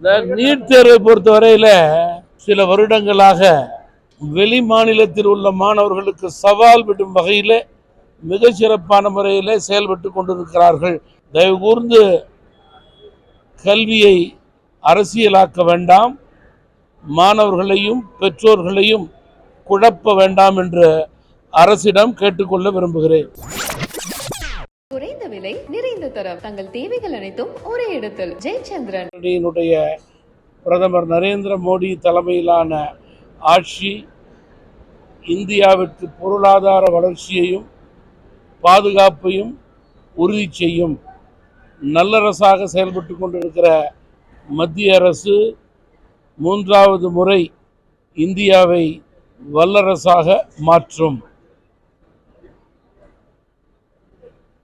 இந்த நீட் தேர்வை பொறுத்தவரையில் சில வருடங்களாக வெளி மாநிலத்தில் உள்ள மாணவர்களுக்கு சவால் விடும் வகையில் மிக சிறப்பான முறையில் செயல்பட்டு கொண்டிருக்கிறார்கள். தயவு கூர்ந்து கல்வியை அரசியலாக்க வேண்டாம். மாணவர்களையும் பெற்றோர்களையும் குழப்ப வேண்டாம் என்று அரசிடம் கேட்டுக்கொள்ள விரும்புகிறேன். குறைந்த விலை நிறைந்த தரம். தங்கள் தேவைகள் அனைத்தும் ஒரே இடத்தில். ஜெயச்சந்திரன். பிரதமர் நரேந்திர மோடி தலைமையிலான ஆட்சி இந்தியாவிற்கு பொருளாதார வளர்ச்சியையும் பாதுகாப்பையும் உறுதி செய்யும் நல்லரசாக செயல்பட்டு கொண்டிருக்கிற மத்திய அரசு மூன்றாவது முறை இந்தியாவை வல்லரசாக மாற்றும்.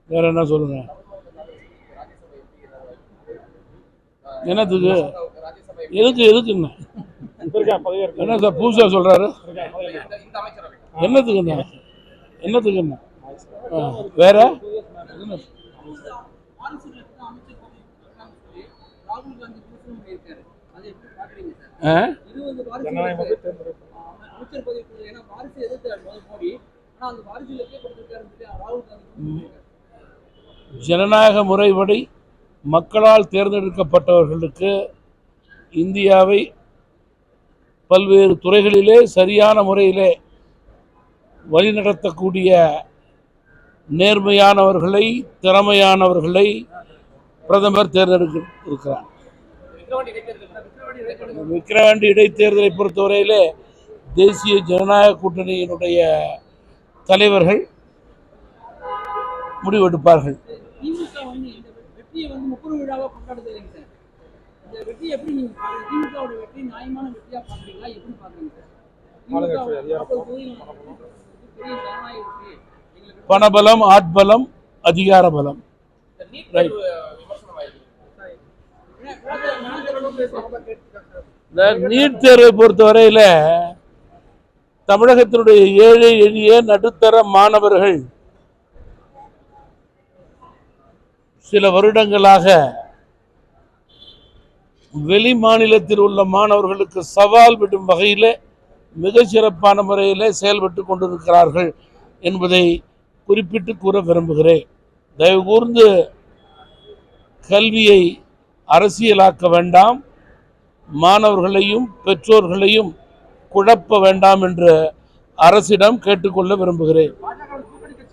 வேற என்ன சொல்லுங்க? என்னத்துக்கு எதுக்கு எதுக்கு என்ன? சார் புதுசா சொல்றாரு? என்னத்துக்கு என்ன? என்னத்துக்கு என்ன? வேற? ஜனநாயக முறைப்படி மக்களால் தேர்ந்தெடுக்கப்பட்டவர்களுக்கு இந்தியாவை பல்வேறு துறைகளிலே சரியான முறையிலே வழிநடத்தக்கூடிய நேர்மையானவர்களை திறமையானவர்களை பிரதமர் தேர்ந்தெடுக்க இருக்கிறார். விக்கிரவாண்டி இடைத்தேர்தலை பொறுத்தவரையிலே தேசிய ஜனநாயக கூட்டணியினுடைய தலைவர்கள் முடிவெடுப்பார்கள். வெற்றியை வந்து முப்பது விழாவா கொண்டாடுது இல்லைங்க சார். இந்த வெற்றி எப்படி நீங்க பாக்குறீங்க? திமுகவோட வெற்றி நியாயமான வெற்றியா பாக்குறீங்களா? எப்படி பாக்குறீங்க சார்? திமுக நாற்பது தொகுதிகள் பெரிய ஜனநாயக வெற்றி எங்களுக்கு பணபலம் ஆட்பலம் அதிகார பலம் இந்த நீட் தேர்வை பொறுத்தவரையில தமிழகத்தினுடைய ஏழை எளிய நடுத்தர மாணவர்கள் சில வருடங்களாக வெளி மாநிலத்தில் உள்ள மாணவர்களுக்கு சவால் விடும் வகையில் மிக சிறப்பான முறையில் செயல்பட்டு கொண்டிருக்கிறார்கள் என்பதை குறிப்பிட்டு கூற விரும்புகிறேன். தயவு கூர்ந்து கல்வியை அரசியலாக்க வேண்டாம் மாணவர்களையும் பெற்றோர்களையும் குழப்ப வேண்டாம் என்று அரசிடம் கேட்டுக்கொள்ள விரும்புகிறேன்.